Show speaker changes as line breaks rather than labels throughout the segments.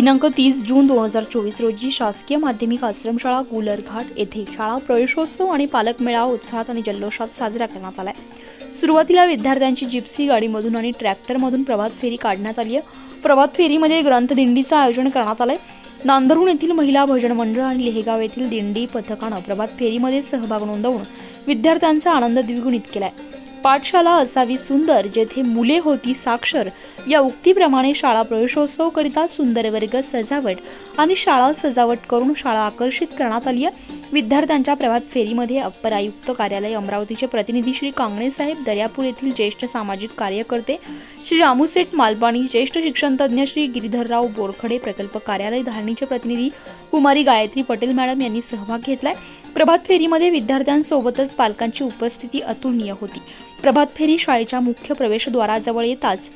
दिनांक तीस जून दोन हजार चोवीस रोजी शासकीय माध्यमिक आश्रमशाळा गुलरघाट येथे शाळा प्रवेशोत्सव आणि पालक मेळावा उत्साहात आणि जल्लोषात साजरा करण्यात आलाय. सुरुवातीला विद्यार्थ्यांची जिप्सी गाडीमधून आणि ट्रॅक्टरमधून प्रभात फेरी काढण्यात आली आहे. प्रभात फेरीमध्ये ग्रंथदिंडीचं आयोजन करण्यात आलंय. नांदरुण येथील महिला भजन मंडळ आणि लेहेगाव येथील दिंडी पथकानं प्रभात फेरीमध्ये सहभाग नोंदवून विद्यार्थ्यांचा आनंद द्विगुणित केलाय. पाठशाला असावी सुंदर जेथे मुले होती साक्षर या उक्तीप्रमाणे शाळा प्रवेशोत्सवकरिता सुंदर वर्ग सजावट आणि शाळा सजावट करून शाळा आकर्षित करण्यात आली आहे. विद्यार्थ्यांच्या प्रभात फेरीमध्ये अप्पर आयुक्त कार्यालय अमरावतीचे प्रतिनिधी श्री कांगणे साहेब दर्यापूर येथील ज्येष्ठ सामाजिक कार्यकर्ते श्री रामूसेठ मालपाणी ज्येष्ठ शिक्षणतज्ञ श्री गिरीधरराव बोरखडे प्रकल्प कार्यालय धारणीचे प्रतिनिधी कुमारी गायत्री पटेल मॅडम यांनी सहभाग घेतलाय. प्रभात फेरीमध्ये विद्यार्थ्यांसोबतच पालकांची उपस्थिती अतुलनीय होती. प्रभात फेरी शाळेच्या मुख्य प्रवेशद्वाराजवळ येताच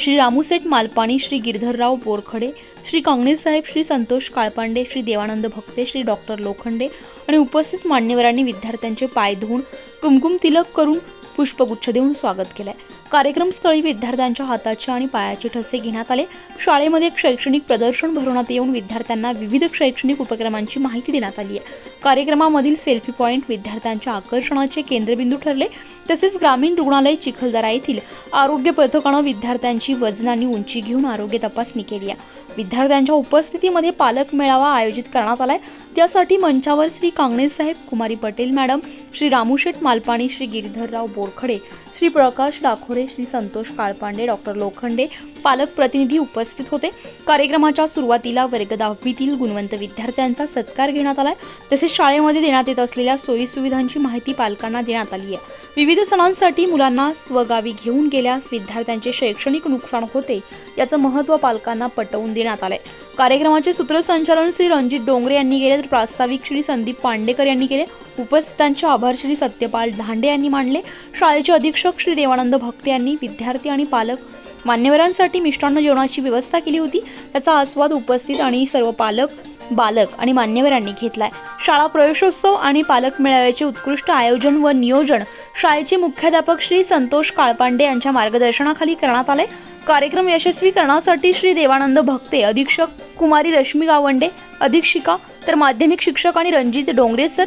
श्री रामूसेठ मालपाणी श्री गिरधरराव बोरखडे श्री कांगणेसाहेब श्री संतोष काळपांडे श्री देवानंद भक्ते श्री डॉक्टर लोखंडे आणि उपस्थित मान्यवरांनी विद्यार्थ्यांचे पाय धुवून कुमकुम तिलक करून पुष्पगुच्छ देऊन स्वागत केलंय. कार्यक्रमस्थळी विद्यार्थ्यांच्या हाताचे आणि पायाचे ठसे घेण्यात आले. शाळेमध्ये एक शैक्षणिक प्रदर्शन भरवण्यात येऊन विद्यार्थ्यांना विविध शैक्षणिक उपक्रमांची माहिती देण्यात आली आहे. कार्यक्रमामधील सेल्फी पॉईंट विद्यार्थ्यांच्या आकर्षणाचे केंद्रबिंदू ठरले. तसेच ग्रामीण रुग्णालय चिखलदरा येथील आरोग्य पथकानं विद्यार्थ्यांची वजन आणि उंची घेऊन आरोग्य तपासणी केली आहे. विद्यार्थ्यांच्या उपस्थितीमध्ये पालक मेळावा आयोजित करण्यात आलाय. त्यासाठी मंचावर श्री कांगणे साहेब कुमारी पटेल मॅडम श्री रामूशेठ मालपाणी श्री गिरधरराव बोरखडे श्री प्रकाश डाखोरे श्री संतोष काळपांडे डॉक्टर लोखंडे पालक प्रतिनिधी उपस्थित होते. कार्यक्रमाच्या सुरुवातीला वर्ग दहावीतील गुणवंत विद्यार्थ्यांचा सत्कार घेण्यात आलाय. तसेच शाळेमध्ये देण्यात येत असलेल्या सोयी सुविधांची माहिती पालकांना देण्यात आली आहे. विविध सणांसाठी मुलांना स्वगावी घेऊन गेल्यास विद्यार्थ्यांचे शैक्षणिक नुकसान होते याचं महत्त्व पालकांना पटवून देण्यात आलंय. कार्यक्रमाचे सूत्रसंचालन श्री रणजित डोंगरे यांनी केले तर प्रास्ताविक श्री संदीप पांडेकर यांनी केले उपस्थितांचे आभार श्री सत्यपाल धांडे यांनी मांडले शाळेचे अधीक्षक श्री देवानंद भक्ते यांनी विद्यार्थी आणि पालक मान्यवरांसाठी मिष्टान्न जेवणाची व्यवस्था केली होती त्याचा आस्वाद उपस्थित आणि सर्व पालक बालक आणि मान्यवरांनी घेतलाय. शाळा प्रवेशोत्सव आणि पालक मेळाव्याचे उत्कृष्ट आयोजन व नियोजन शाळेचे मुख्याध्यापक श्री संतोष काळपांडे यांच्या मार्गदर्शनाखाली करण्यात आले कार्यक्रम यशस्वी करण्यासाठी श्री देवानंद भक्ते अधीक्षक कुमारी रश्मी गावंडे अधीक्षिका तर माध्यमिक शिक्षक आणि रणजित डोंगरे सर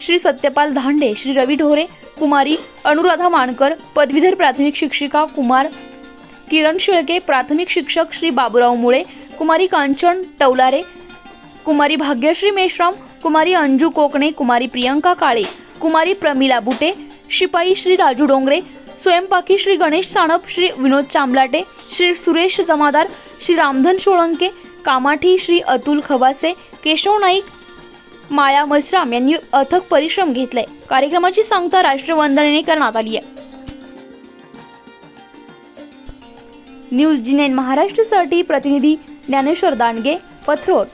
श्री सत्यपाल धांडे श्री रवी ढोरे कुमारी अनुराधा मानकर पदवीधर प्राथमिक शिक्षिका कुमार किरण शेळके प्राथमिक शिक्षक श्री बाबूराव मुळे कुमारी कांचन टवलारे कुमारी भाग्यश्री मेश्राम कुमारी अंजू कोकणे कुमारी प्रियंका काळे कुमारी प्रमिला बुटे शिपाई श्री राजू डोंगरे स्वयंपाकी श्री गणेश साणप श्री विनोद चांबलाटे श्री सुरेश जमादार श्री रामधन सोळंके कामाठी श्री अतुल खवासे केशव नाईक माया मसराम यांनी अथक परिश्रम घेतले. कार्यक्रमाची सांगता राष्ट्रवंदनेने करण्यात आली आहे. न्यूज जी नाईन महाराष्ट्रासाठी प्रतिनिधी ज्ञानेश्वर दांडगे पथरोट.